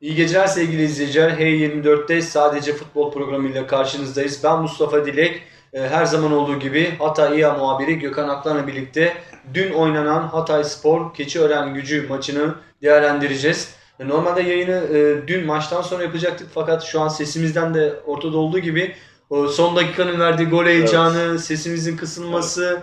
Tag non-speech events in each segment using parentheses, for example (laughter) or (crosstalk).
İyi geceler sevgili izleyiciler. H24'te sadece futbol programıyla karşınızdayız. Ben Mustafa Dilek. Ee, Her zaman olduğu gibi Hatay İA muhabiri Gökhan Aklan'la birlikte dün oynanan Hatay Spor Keçiören Gücü maçını değerlendireceğiz. E, Normalde yayını e, dün maçtan sonra yapacaktık fakat şu an sesimizden de ortada olduğu gibi son dakikanın verdiği gol heyecanı, sesimizin kısılması,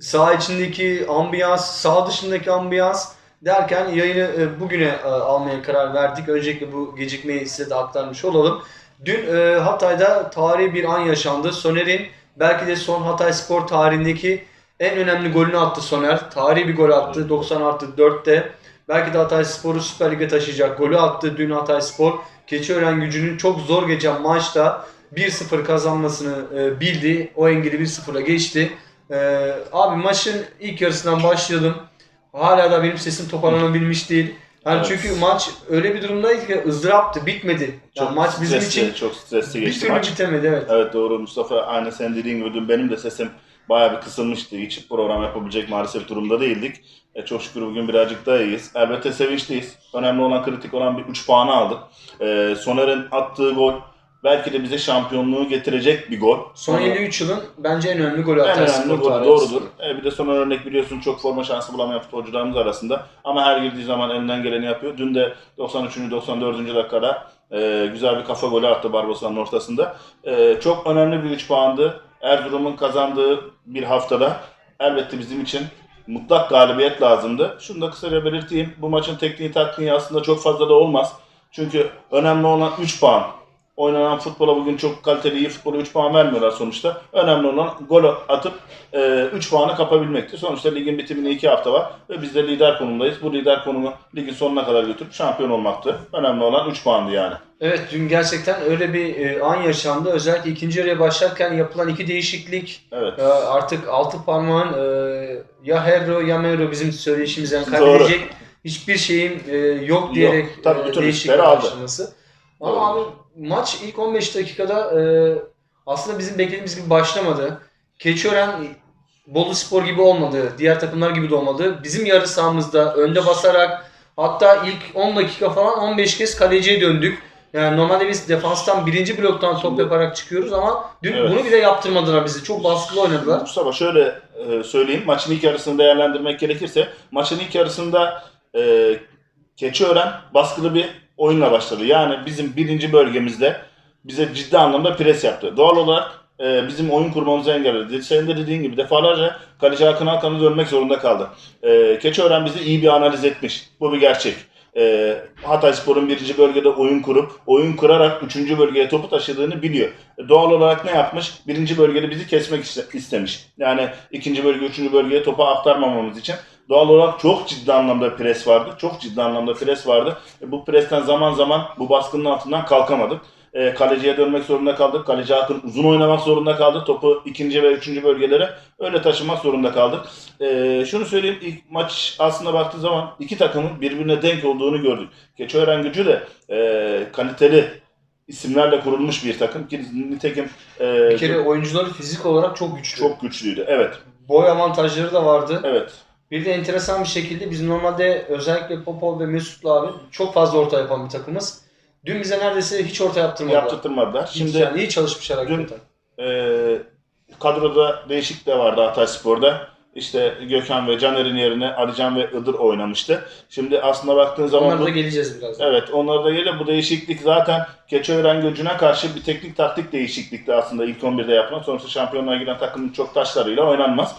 saha içindeki ambiyans, saha dışındaki ambiyans derken yayını e, bugüne e, almaya karar verdik. Öncelikle bu gecikmeyi size de aktarmış olalım. Dün e, Hatay'da tarihi bir an yaşandı. Soner'in belki de son Hatay Spor tarihindeki en önemli golünü attı Soner. Tarihi bir gol attı 90 artı 4'te. Belki de Hatay Spor'u Süper Lig'e taşıyacak golü attı dün Hatay Spor. Keçiören gücünün çok zor geçen maçta 1-0 kazanmasını bildi. O engeli 1-0'a geçti. Abi maçın ilk yarısından başlayalım. Hala da benim sesim toparlanabilmiş değil. Yani Evet. çünkü maç öyle bir durumdaydı ki ızdıraptı, bitmedi. Yani Çok maç bizim stresli, için çok stresli bir geçti türlü maç. bitemedi evet. Evet doğru Mustafa aynı sen dediğin gibi benim de sesim bayağı bir kısılmıştı. Hiç program yapabilecek maalesef durumda değildik. E, çok şükür bugün birazcık daha iyiyiz. Elbette sevinçliyiz. Önemli olan kritik olan bir 3 puanı aldık. E, Soner'in attığı gol belki de bize şampiyonluğu getirecek bir gol. Son Onu- 53 yılın bence en önemli golü en Hatay önemli Spor gol tarihi. doğrudur. E, bir de son örnek biliyorsun çok forma şansı bulamayan futbolcularımız arasında. Ama her girdiği zaman elinden geleni yapıyor. Dün de 93. 94. dakikada e, güzel bir kafa golü attı Barbosa'nın ortasında. E, çok önemli bir 3 puandı. Erzurum'un kazandığı bir haftada elbette bizim için mutlak galibiyet lazımdı. Şunu da kısaca belirteyim. Bu maçın tekniği taktiği aslında çok fazla da olmaz. Çünkü önemli olan 3 puan. Oynanan futbola bugün çok kaliteli iyi futbola 3 puan vermiyorlar sonuçta. Önemli olan gol atıp 3 puanı kapabilmektir. Sonuçta ligin bitimine 2 hafta var ve biz de lider konumdayız. Bu lider konumu ligin sonuna kadar götürüp şampiyon olmaktı. Önemli olan 3 puandı yani. Evet dün gerçekten öyle bir e, an yaşandı. Özellikle ikinci yarıya başlarken yapılan iki değişiklik Evet. e, artık altı parmağın e, ya Hebro ya Mevro bizim söyleyişimizden kaybedecek hiçbir şeyin e, yok diyerek Tabii e, değişiklik başlaması. Ama abi maç ilk 15 dakikada e, aslında bizim beklediğimiz gibi başlamadı. Keçiören Bolu Spor gibi olmadı. Diğer takımlar gibi de olmadı. Bizim yarı sahamızda önde basarak hatta ilk 10 dakika falan 15 kez kaleciye döndük. Yani normalde biz defanstan birinci bloktan top Şimdi- yaparak çıkıyoruz ama dün Evet. bunu bile yaptırmadılar bizi. Çok baskılı oynadılar. Mustafa şöyle e, söyleyeyim. Maçın ilk yarısını değerlendirmek gerekirse maçın ilk yarısında e, Keçiören baskılı bir oyunla başladı. Yani bizim birinci bölgemizde bize ciddi anlamda pres yaptı. Doğal olarak e, bizim oyun kurmamızı engelledi. Senin de dediğin gibi defalarca kaleci Hakan Hakan'a dönmek zorunda kaldı. E, Keçiören bizi iyi bir analiz etmiş. Bu bir gerçek. E, Hatayspor'un birinci bölgede oyun kurup oyun kurarak üçüncü bölgeye topu taşıdığını biliyor. E, Doğal olarak ne yapmış? Birinci bölgede bizi kesmek iste- istemiş. Yani ikinci bölge, üçüncü bölgeye topu aktarmamamız için doğal olarak çok ciddi anlamda pres vardı. Çok ciddi anlamda pres vardı. E, bu presten zaman zaman bu baskının altından kalkamadık. E, kaleciye dönmek zorunda kaldık. Kaleci Akın uzun oynamak zorunda kaldı. Topu ikinci ve üçüncü bölgelere öyle taşımak zorunda kaldık. E, şunu söyleyeyim ilk maç aslında baktığı zaman iki takımın birbirine denk olduğunu gördük. Keçiören gücü de e, kaliteli isimlerle kurulmuş bir takım. Ki Nitekim e, Bir kere oyuncuları fizik olarak çok güçlü. çok güçlüydü. Evet. Boy avantajları da vardı. Evet. Bir de enteresan bir şekilde biz normalde özellikle Popov ve Mesut'la abi çok fazla orta yapan bir takımız. Dün bize neredeyse hiç orta yaptırmadılar. Yaptırtmadılar. Şimdi yani iyi çalışmışlar hakikaten. e, kadroda değişik de vardı Hatayspor'da. İşte Gökhan ve Caner'in yerine Alican ve Iğdır oynamıştı. Şimdi aslında baktığın zaman Onlara bu, da geleceğiz birazdan. evet onlara da geliyor. Bu değişiklik zaten Keçiören Göcü'ne karşı bir teknik taktik değişiklikti aslında ilk 11'de yapılan. Sonuçta şampiyonluğa giden takımın çok taşlarıyla oynanmaz.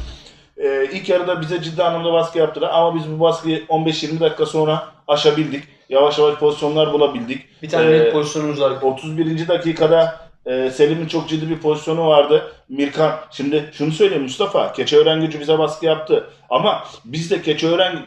Ee, ilk yarıda bize ciddi anlamda baskı yaptılar ama biz bu baskıyı 15-20 dakika sonra aşabildik. Yavaş yavaş pozisyonlar bulabildik. Bir tane Ee, net pozisyonumuz var. 31. dakikada e, Selim'in çok ciddi bir pozisyonu vardı. Mirkan, şimdi şunu söyleyeyim Mustafa, Keçiören gücü bize baskı yaptı. Ama biz de Keçiören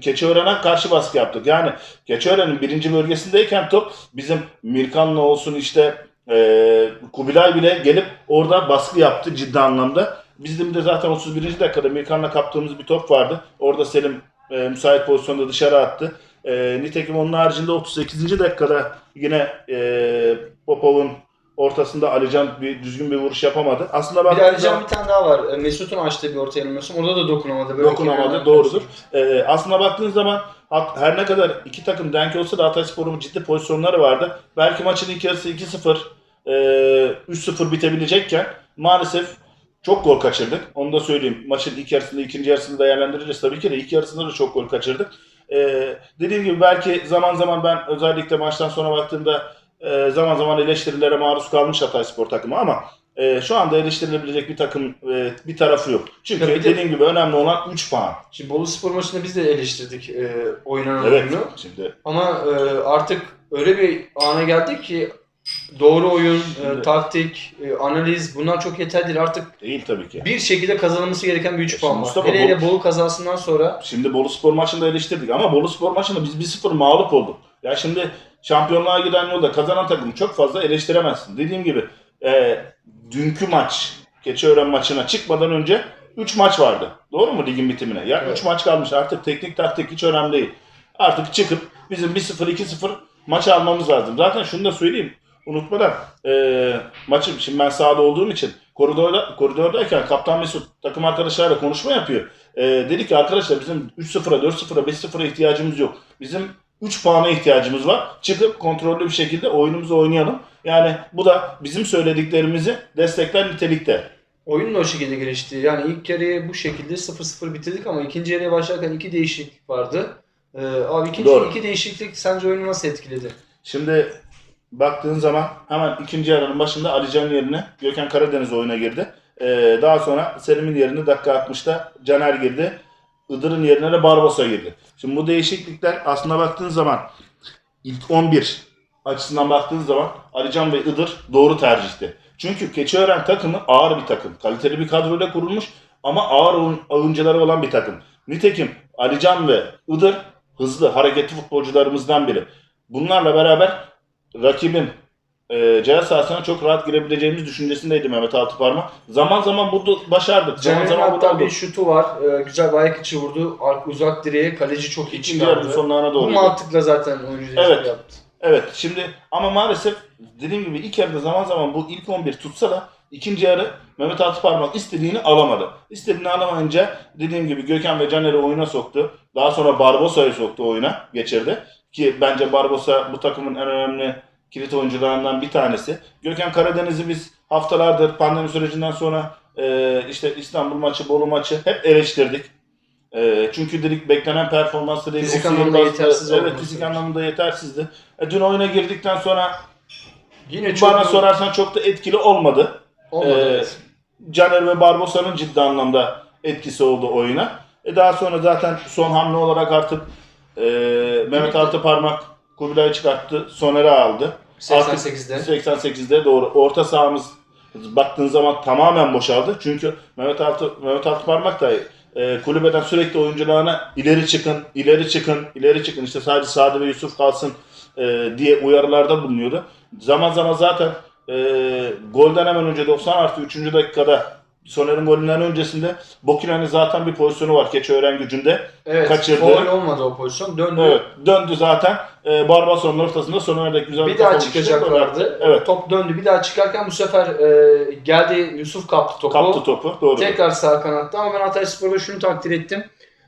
Keçiören'e karşı baskı yaptık. Yani Keçiören'in birinci bölgesindeyken top bizim Mirkan'la olsun işte e, Kubilay bile gelip orada baskı yaptı ciddi anlamda. Bizim de zaten 31. dakikada Mirkan'la kaptığımız bir top vardı. Orada Selim e, müsait pozisyonda dışarı attı. E, nitekim onun haricinde 38. dakikada yine e, Popov'un ortasında Alican bir düzgün bir vuruş yapamadı. Aslında Bir de baktığınız Alican bir tane daha var. E, Mesut'un açtığı bir orta yanılmıyorsam. Orada da dokunamadı. Böyle Dokunamadı, doğrudur. Ee, aslında baktığınız zaman her ne kadar iki takım denk olsa da Hatayspor'un ciddi pozisyonları vardı. Belki maçın ilk yarısı 2-0, e, 3-0 bitebilecekken maalesef çok gol kaçırdık. Onu da söyleyeyim. Maçın ilk yarısında, ikinci yarısını değerlendireceğiz tabii ki de ilk yarısında da çok gol kaçırdık. Ee, dediğim gibi belki zaman zaman ben özellikle maçtan sonra baktığımda e, zaman zaman eleştirilere maruz kalmış Hatayspor takımı ama e, şu anda eleştirilebilecek bir takım e, bir tarafı yok. Çünkü bir de- dediğim gibi önemli olan 3 puan. Şimdi Bolu Spor maçında biz de eleştirdik e, oynanan Evet. oyunu. Şimdi Ama e, artık öyle bir ana geldik ki doğru oyun, e, Şimdi- taktik, e, analiz bunlar çok yeterli değil. Artık değil tabii ki. bir şekilde kazanılması gereken bir 3 Şimdi puan var. Mustafa Hele hele Bolu- kazasından sonra Şimdi Bolu Spor maçında eleştirdik ama Bolu Spor maçında biz 1-0 mağlup olduk. Ya şimdi şampiyonluğa giden yolda kazanan takımı çok fazla eleştiremezsin. Dediğim gibi e, dünkü maç, Keçiören maçına çıkmadan önce 3 maç vardı. Doğru mu ligin bitimine? Ya 3 Evet. maç kalmış. Artık teknik taktik hiç önemli değil. Artık çıkıp bizim 1-0 2-0 maçı almamız lazım. Zaten şunu da söyleyeyim. Unutmadan e, maçı şimdi ben sahada olduğum için koridorda koridordayken Kaptan Mesut takım arkadaşlarıyla konuşma yapıyor. E, dedi ki arkadaşlar bizim 3-0'a, 4-0'a, 5-0'a ihtiyacımız yok. Bizim 3 puana ihtiyacımız var. Çıkıp kontrollü bir şekilde oyunumuzu oynayalım. Yani bu da bizim söylediklerimizi destekler nitelikte. oyun da o şekilde gelişti. Yani ilk yarıyı bu şekilde 0-0 bitirdik ama ikinci yarıya başlarken iki değişiklik vardı. E, abi ikinci Doğru. iki değişiklik sence oyunu nasıl etkiledi? Şimdi baktığın zaman hemen ikinci yarının başında Alican yerine Gökhan Karadeniz oyuna girdi. Ee, daha sonra Selim'in yerine dakika 60'ta Caner girdi. Iğdır'ın yerine de Barbosa girdi. Şimdi bu değişiklikler aslında baktığın zaman ilk 11 açısından baktığın zaman Alican ve Iğdır doğru tercihti. Çünkü Keçiören takımı ağır bir takım. Kaliteli bir kadroyla kurulmuş ama ağır oyun- oyuncuları olan bir takım. Nitekim Alican ve Iğdır hızlı, hareketli futbolcularımızdan biri. Bunlarla beraber rakibin e, ceza sahasına çok rahat girebileceğimiz düşüncesindeydi Mehmet Altıparmak. Zaman zaman bunu başardık. Zaman Caner'in zaman hatta bunu bir bulduk. şutu var. E, güzel bir ayak içi vurdu. Ar- Uzak direğe kaleci çok iyi İkinci yarının çıkardı. sonlarına Bu doğru. mantıkla zaten oyuncu değişikliği Evet. yaptı. Evet şimdi ama maalesef dediğim gibi ilk yarıda zaman zaman bu ilk 11 tutsa da ikinci yarı Mehmet Altıparmak istediğini alamadı. İstediğini alamayınca dediğim gibi Gökhan ve Caner'i oyuna soktu. Daha sonra Barbosa'yı soktu oyuna geçirdi. Ki bence Barbosa bu takımın en önemli kilit oyuncularından bir tanesi. Gökhan Karadeniz'i biz haftalardır pandemi sürecinden sonra e, işte İstanbul maçı, Bolu maçı hep eleştirdik. E, çünkü dedik beklenen performansı değil. Fizik sihirbazlığı- yetersiz Evet olması. fizik anlamda yetersizdi. E, dün oyuna girdikten sonra Yine çok bana sorarsan çok da etkili olmadı. olmadı. Ee, evet. Caner ve Barbosa'nın ciddi anlamda etkisi oldu oyuna. E daha sonra zaten son hamle olarak artık e, Mehmet Altıparmak Kubilay'ı çıkarttı. Soner'i aldı. 88'de. 88'de doğru. Orta sahamız baktığın zaman tamamen boşaldı. Çünkü Mehmet Altı Mehmet Altıparmak da e, kulübeden sürekli oyuncularına ileri çıkın, ileri çıkın, ileri çıkın. İşte sadece Sadi ve Yusuf kalsın e, diye uyarılarda bulunuyordu. Zaman zaman zaten e, golden hemen önce 90 artı 3. dakikada Soner'in golünden öncesinde Bokina'nın zaten bir pozisyonu var Keçiören gücünde. Evet. kaçırdı. Foul olmadı o pozisyon. Döndü. Evet döndü zaten. E, Barbason'un ortasında Soner'de güzel Bir kafa daha çıkacaklardı. Evet Top döndü. Bir daha çıkarken bu sefer e, geldi Yusuf kaptı topu. kaptı topu. Doğru. Tekrar sağ kanatta ama ben Hatayspor'da şunu takdir ettim.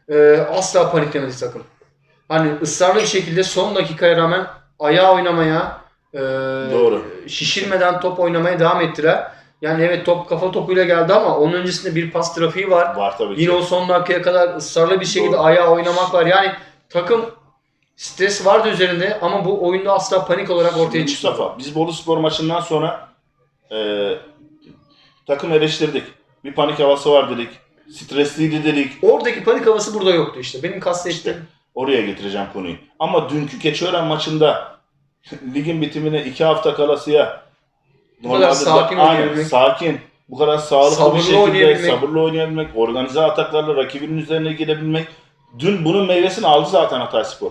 E, asla paniklemedi takım. Hani ısrarlı bir şekilde son dakikaya rağmen ayağa oynamaya, e, Doğru. şişirmeden top oynamaya devam ettiler. Yani evet top kafa topuyla geldi ama onun öncesinde bir pas trafiği var. Var tabii ki. Yine o son dakikaya kadar ısrarlı bir şekilde Doğru. ayağa oynamak var. Yani takım stres vardı üzerinde ama bu oyunda asla panik olarak ortaya Şimdi çıktı. Mustafa biz Bolu Spor maçından sonra e, takım eleştirdik. Bir panik havası var dedik. Stresliydi dedik. Oradaki panik havası burada yoktu işte. Benim kastettiğim Oraya getireceğim konuyu. Ama dünkü Keçiören maçında (laughs) ligin bitimine iki hafta kalasıya Bu kadar sakin aynen, oynayabilmek. sakin, bu kadar sağlıklı Sabırlı bir şekilde oynayabilmek. sabırlı oynayabilmek, organize ataklarla rakibinin üzerine gidebilmek. Dün bunun meyvesini aldı zaten Hatayspor.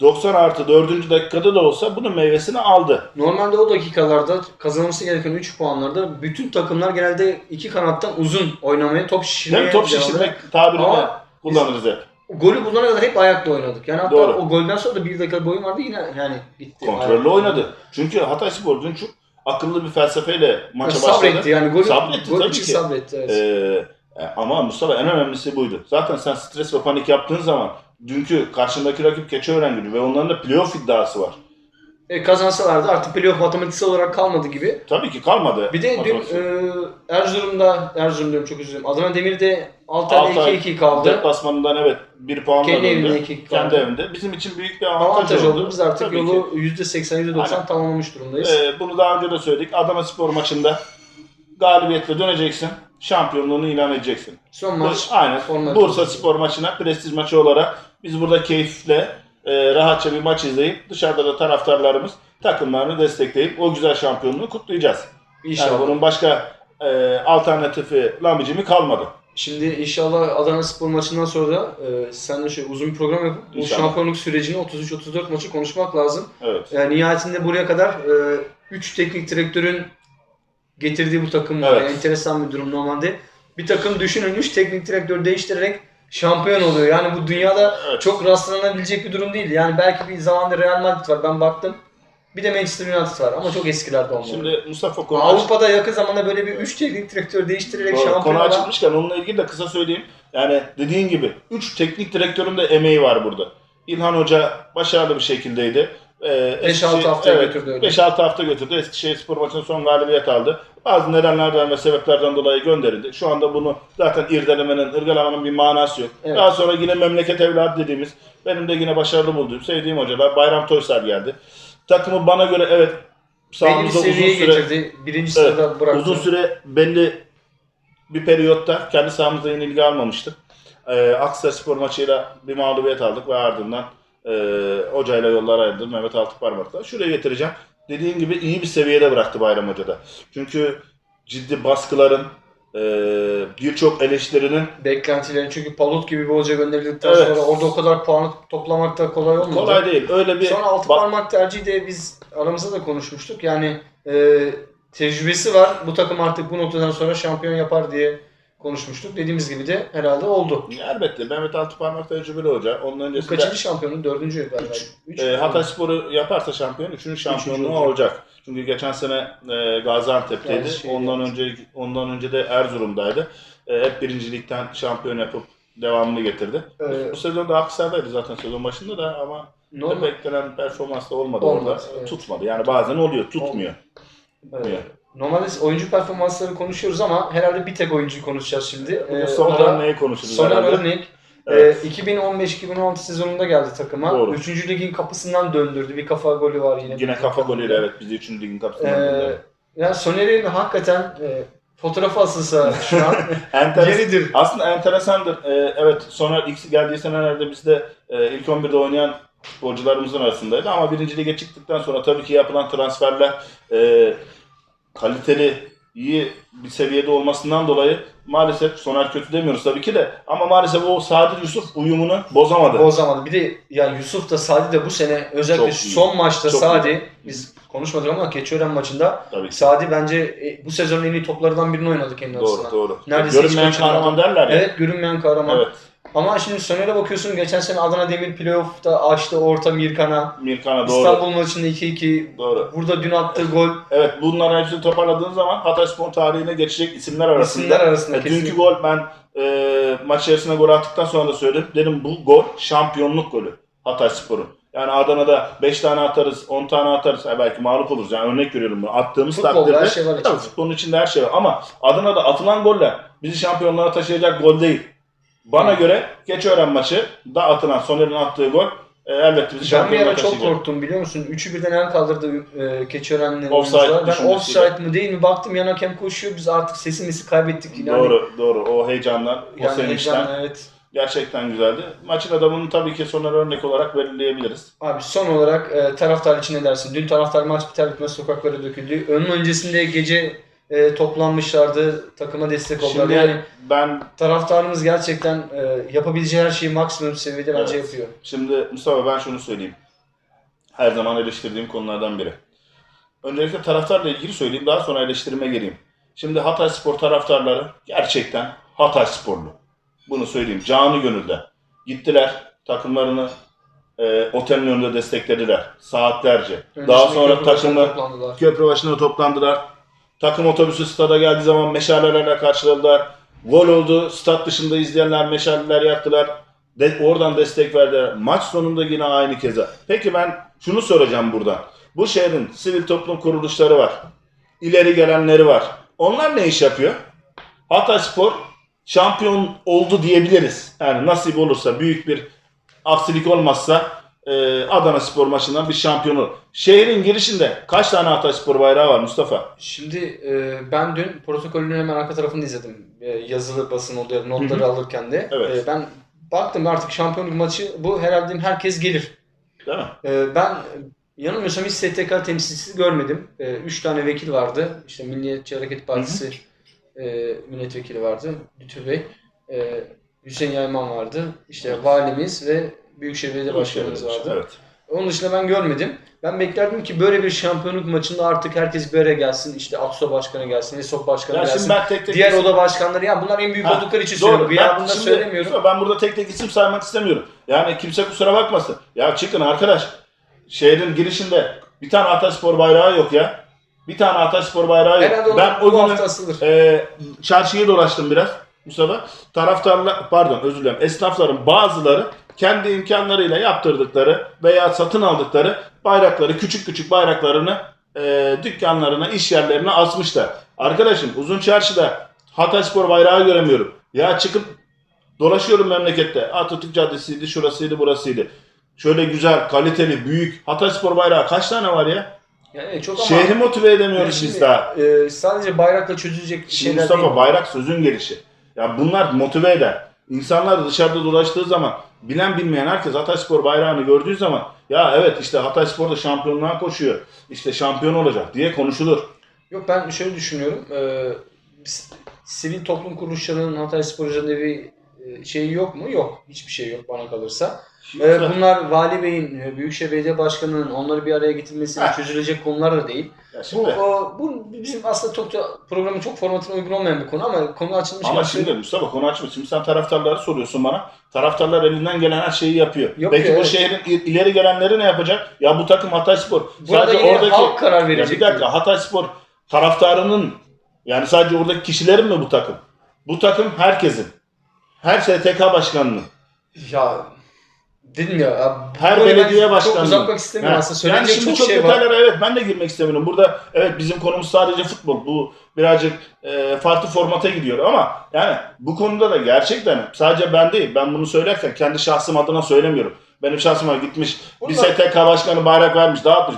90 artı 4. dakikada da olsa bunun meyvesini aldı. Normalde o dakikalarda kazanılması gereken 3 puanlarda bütün takımlar genelde iki kanattan uzun oynamaya, top şişirmeye Değil mi? Top şişirmek tabirini Ama kullanırız hep. Golü bulana kadar hep ayakla oynadık. Yani hatta Doğru. o golden sonra da bir dakika boyun vardı yine yani gitti. Kontrollü oynadı. Çünkü Hatayspor dün çok akıllı bir felsefeyle maça başladı. sabretti yani golü, Sabretti gol tabii ki. sabretti. Evet. Ee, e, ama Mustafa en önemlisi buydu. Zaten sen stres ve panik yaptığın zaman dünkü karşındaki rakip Keçiören gücü ve onların da playoff iddiası var. E, kazansalardı artık playoff matematiksel olarak kalmadı gibi. Tabii ki kalmadı. Bir de dün Matematiksel. e, Erzurum'da, Erzurum diyorum çok üzüldüm. Adana Demir'de Altay'da Altay 2-2 kaldı. Deplasmanından evet bir puanla Kendi döndü. evinde 2 Kendi kaldı. evinde. Bizim için büyük bir avantaj, Avantaj oldu. Biz artık Tabii ki. yolu %80, %90 Aynen. tamamlamış durumdayız. Ee, bunu daha önce de söyledik. Adana Spor maçında galibiyetle döneceksin. Şampiyonluğunu ilan edeceksin. Son maç. Aynen. Bursa. Spor maçına prestij maçı olarak biz burada keyifle e, rahatça bir maç izleyip dışarıda da taraftarlarımız takımlarını destekleyip o güzel şampiyonluğu kutlayacağız. İnşallah. Yani bunun başka e, alternatifi lamicimi kalmadı. Şimdi inşallah Adana Spor maçından sonra da e, seninle şöyle uzun bir program yapıp bu İnşallah. şampiyonluk sürecini 33-34 maçı konuşmak lazım. Evet. Yani nihayetinde buraya kadar 3 teknik direktörün getirdiği bu takım. Evet. Yani enteresan bir durum normalde. Bir takım düşünün 3 teknik direktör değiştirerek şampiyon oluyor. Yani bu dünyada Evet. çok rastlanabilecek bir durum değil. Yani belki bir zamanda Real Madrid var ben baktım. Bir de Manchester United var ama çok eskilerde onlar. Şimdi Mustafa konu, Avrupa'da yakın zamanda böyle bir 3 teknik direktör değiştirerek Doğru, şampiyon konu açılmışken onunla ilgili de kısa söyleyeyim. Yani dediğin gibi 3 teknik direktörün de emeği var burada. İlhan Hoca başarılı bir şekildeydi. Ee, 5-6 Eskişehir- hafta evet, götürdü öyle. 5-6 hafta götürdü. Eskişehir Spor maçının son galibiyet aldı. Bazı nedenlerden ve sebeplerden dolayı gönderildi. Şu anda bunu zaten irdelemenin, ırgalamanın bir manası yok. Evet. Daha sonra yine memleket evladı dediğimiz, benim de yine başarılı bulduğum, sevdiğim hocalar Bayram Toysal geldi. Takımı bana göre evet sahamızda uzun süre getirdi. Birinci Evet, sırada bıraktı. Uzun süre belli bir periyotta kendi sahamızda yenilgi almamıştık. Ee, Aksaray Spor maçıyla bir mağlubiyet aldık ve ardından e, hocayla yollar ayrıldı Mehmet Altıparmak'la. Şuraya getireceğim. Dediğin gibi iyi bir seviyede bıraktı Bayram Hoca da. Çünkü ciddi baskıların, e, birçok eleştirinin beklentileri çünkü Palut gibi bir hoca gönderildikten Evet. sonra orada o kadar puanı toplamak da kolay olmadı. kolay değil. Öyle bir Sonra altı parmak tercihi de biz aramızda da konuşmuştuk. Yani e, tecrübesi var. Bu takım artık bu noktadan sonra şampiyon yapar diye konuşmuştuk. Dediğimiz gibi de herhalde oldu. elbette Mehmet Altıparmak tecrübeli hoca. Onun Bu öncesinde kaçıncı şampiyonu? Dördüncü galiba. Üç. E, Hatay Sporu yaparsa şampiyon, üçüncü şampiyonluğu olacak. olacak. Çünkü geçen sene e, Gaziantep'teydi. Gazi- ondan önce ondan önce de Erzurum'daydı. E, hep birincilikten şampiyon yapıp devamını getirdi. Ee, Bu sezon da Aksaray'daydı zaten sezon başında da ama beklenen performans da olmadı, Olmadı, orada. evet. Tutmadı. Yani bazen oluyor, tutmuyor. e, normalde oyuncu performansları konuşuyoruz ama herhalde bir tek oyuncuyu konuşacağız şimdi. Bugün E, son konuşuruz Soner herhalde? Örnek. Evet. E, 2015-2016 sezonunda geldi takıma. Doğru. Üçüncü ligin kapısından döndürdü. Bir kafa golü var yine. Yine kafa golüyle evet bizi 3. ligin kapısından Ee, gönderdi. ya Soner'in hakikaten e, fotoğrafı asılsa şu an (laughs) (laughs) yeridir. Aslında enteresandır. Ee, evet Soner ilk geldiği senelerde bizde e, ilk 11'de oynayan futbolcularımızın arasındaydı ama birinci lige çıktıktan sonra tabii ki yapılan transferler e, kaliteli, iyi bir seviyede olmasından dolayı maalesef Soner kötü demiyoruz tabii ki de ama maalesef o Sadi Yusuf uyumunu bozamadı. Bozamadı. Bir de yani Yusuf da Sadi de bu sene özellikle Çok iyi. son maçta Çok Sadi biz konuşmadık ama Keçiören maçında tabii. Sadi bence e, bu sezonun en iyi toplarından birini oynadı kendi Doğru arasında. doğru. Neredeyse Görünmeyen hiç kaçırmadan- kahraman derler ya. Evet görünmeyen kahraman. Evet. Ama şimdi Soner'e bakıyorsun geçen sene Adana Demir playoff'ta açtı orta Mirkan'a. Mirkan'a doğru. İstanbul maçında 2-2. Doğru. Burada dün attığı gol Evet bunların hepsini toparladığın zaman Hatayspor tarihine geçecek isimler arasında. isimler arasında E, dünkü gol ben e, maç içerisinde gol attıktan sonra da söyledim. Dedim bu gol şampiyonluk golü Hatayspor'un. Yani Adana'da 5 tane atarız, 10 tane atarız. Ha, belki mağlup oluruz. Yani örnek veriyorum bunu. Attığımız Futbolda takdirde her şey var içinde. futbolun içinde her şey var. Ama Adana'da atılan goller bizi şampiyonluğa taşıyacak gol değil. Bana göre Keçiören maçı da atılan Soner'in attığı gol e, elbette bizi Ben bir şampiyonluğa ara çok taşıyacak. korktum biliyor musun? Üçü birden el kaldırdı e, Keçiören'le Offside oyuncular. Ben düşüncesiyle. offside mı değil mi baktım yan hakem koşuyor. Biz artık sesimizi kaybettik. Yani, Doğru, doğru. O heyecanlar, o Yani sevinçten evet. gerçekten güzeldi. Maçın adamını tabii ki Soner örnek olarak belirleyebiliriz. Abi son olarak e, taraftar için ne dersin? Dün taraftar maç biter bitmez sokaklara döküldü. Onun öncesinde gece e, toplanmışlardı. Takıma destek oldular. Şimdi yani ben taraftarımız gerçekten e, yapabileceği her şeyi maksimum seviyede bence Evet. yapıyor. Şimdi Mustafa ben şunu söyleyeyim. Her zaman eleştirdiğim konulardan biri. Öncelikle taraftarla ilgili söyleyeyim daha sonra eleştirime geleyim. Şimdi Hatay Spor taraftarları gerçekten Hatay Sporlu. Bunu söyleyeyim canı gönülden. Gittiler takımlarını e, otelin önünde desteklediler. Saatlerce. Daha Öncesinde sonra başına takımı toplandılar. köprü başına toplandılar. Takım otobüsü stada geldiği zaman meşalelerle karşıladılar. Gol oldu. Stat dışında izleyenler meşaleler yaktılar. De, oradan destek verdiler. Maç sonunda yine aynı keza. Peki ben şunu soracağım buradan. Bu şehrin sivil toplum kuruluşları var. İleri gelenleri var. Onlar ne iş yapıyor? Hatayspor şampiyon oldu diyebiliriz. Yani nasip olursa büyük bir aksilik olmazsa e, Adana Spor maçından bir şampiyon olur. Şehrin girişinde kaç tane Hatayspor bayrağı var Mustafa? Şimdi e, ben dün protokolünün hemen arka tarafını izledim. E, yazılı basın oluyor notları Hı hı. alırken de. Evet. E, ben baktım artık şampiyonluk maçı bu herhalde herkes gelir. Değil mi? E, ben yanılmıyorsam hiç STK temsilcisi görmedim. E, üç tane vekil vardı. İşte Milliyetçi Hareket Partisi e, milletvekili vardı. Lütfü Bey. E, Hüseyin Yayman vardı. İşte valimiz ve Büyükşehir Belediye Başkanımız vardı. Evet. Onun dışında ben görmedim. Ben beklerdim ki böyle bir şampiyonluk maçında artık herkes bir araya gelsin. İşte ATSO Başkanı gelsin, ESOP Başkanı Ya gelsin. şimdi ben tek tek Diğer isim- oda başkanları ya bunlar en büyük Ha, oldukları için Doğru. söylüyorum. Ya Ben şimdi- söylemiyorum. Ben burada tek tek isim saymak istemiyorum. Yani kimse kusura bakmasın. Ya çıkın arkadaş. Şehrin girişinde bir tane Ataspor bayrağı yok ya. Bir tane Ataspor bayrağı yok. Herhalde ben o bu gün hafta asılır. e, çarşıyı dolaştım biraz Mustafa. Taraftarlar, pardon özür dilerim. Esnafların bazıları kendi imkanlarıyla yaptırdıkları veya satın aldıkları bayrakları, küçük küçük bayraklarını e, dükkanlarına, iş yerlerine asmışlar. Arkadaşım uzun çarşıda Hatayspor bayrağı göremiyorum. Ya çıkıp dolaşıyorum memlekette. Atatürk Caddesi'ydi, şurasıydı, burasıydı. Şöyle güzel, kaliteli, büyük Hatayspor bayrağı kaç tane var ya? Yani çok ama Şehri motive edemiyoruz biz şimdi, daha. e, sadece bayrakla çözülecek Şimdi şeyler Mustafa değil. bayrak sözün gelişi. Ya bunlar motive eder. İnsanlar dışarıda dolaştığı zaman bilen bilmeyen herkes Hatayspor bayrağını gördüğü zaman ya evet işte Hatayspor da şampiyonluğa koşuyor. İşte şampiyon olacak diye konuşulur. Yok ben şöyle düşünüyorum. E, s- sivil toplum kuruluşlarının Hatay Sporcu'nun bir e, şeyi yok mu? Yok. Hiçbir şey yok bana kalırsa. Şimdi Ee, bunlar Vali Bey'in, e, Büyükşehir Belediye Başkanı'nın onları bir araya getirmesiyle Heh. çözülecek konular da değil. ya Bu, şimdi, o, bu bizim aslında çok da programın çok formatına uygun olmayan bir konu ama konu açılmış. ama şimdi Mustafa konu açmış. Şimdi sen taraftarları soruyorsun bana. Taraftarlar elinden gelen her şeyi yapıyor. Yok Peki ya, bu evet. şehrin il- ileri gelenleri ne yapacak? Ya bu takım Hatayspor. Burada Sadece yine oradaki halk karar verecek. bir dakika Hatayspor taraftarının yani sadece oradaki kişilerin mi bu takım? Bu takım herkesin. Her STK başkanının. Ya dedim ya. Her ben belediye başkanının. Çok uzatmak istemiyorum Ha, aslında. Yani Söyleyecek şimdi çok çok şey var. detaylara evet ben de girmek istemiyorum. Burada evet bizim konumuz sadece futbol. Bu birazcık e, farklı formata gidiyor ama yani bu konuda da gerçekten sadece ben değil. Ben bunu söylerken kendi şahsım adına söylemiyorum. Benim şahsıma gitmiş bir Bunlar- STK başkanı bayrak vermiş dağıtmış.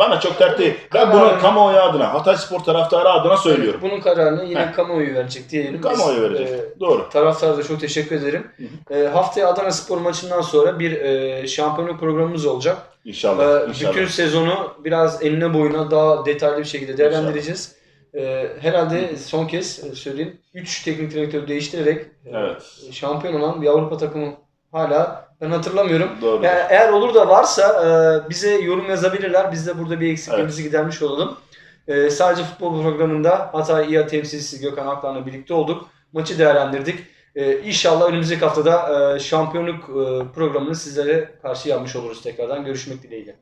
Bana çok dert değil. Ben bunu Kararını- kamuoyu adına, Hatay Spor taraftarı adına söylüyorum. Bunun kararını yine Heh. kamuoyu verecek diyelim. Biz, Kamuoyu verecek. e, Doğru. Taraftara da çok teşekkür ederim. E, haftaya Adana Spor maçından sonra bir e, şampiyonluk programımız olacak. İnşallah. Ee, inşallah. Bütün sezonu biraz enine boyuna daha detaylı bir şekilde değerlendireceğiz. Ee, herhalde son kez e, söyleyeyim 3 teknik direktörü değiştirerek e, Evet. şampiyon olan bir Avrupa takımı hala ben hatırlamıyorum. Doğru. Yani eğer olur da varsa e, bize yorum yazabilirler. Biz de burada bir eksikliğimizi gidermiş olalım. E, sadece futbol programında Hatay İHA temsilcisi Gökhan Aklan'la birlikte olduk. Maçı değerlendirdik. E, inşallah önümüzdeki haftada e, şampiyonluk e, programını sizlere karşı yapmış oluruz tekrardan. Görüşmek dileğiyle.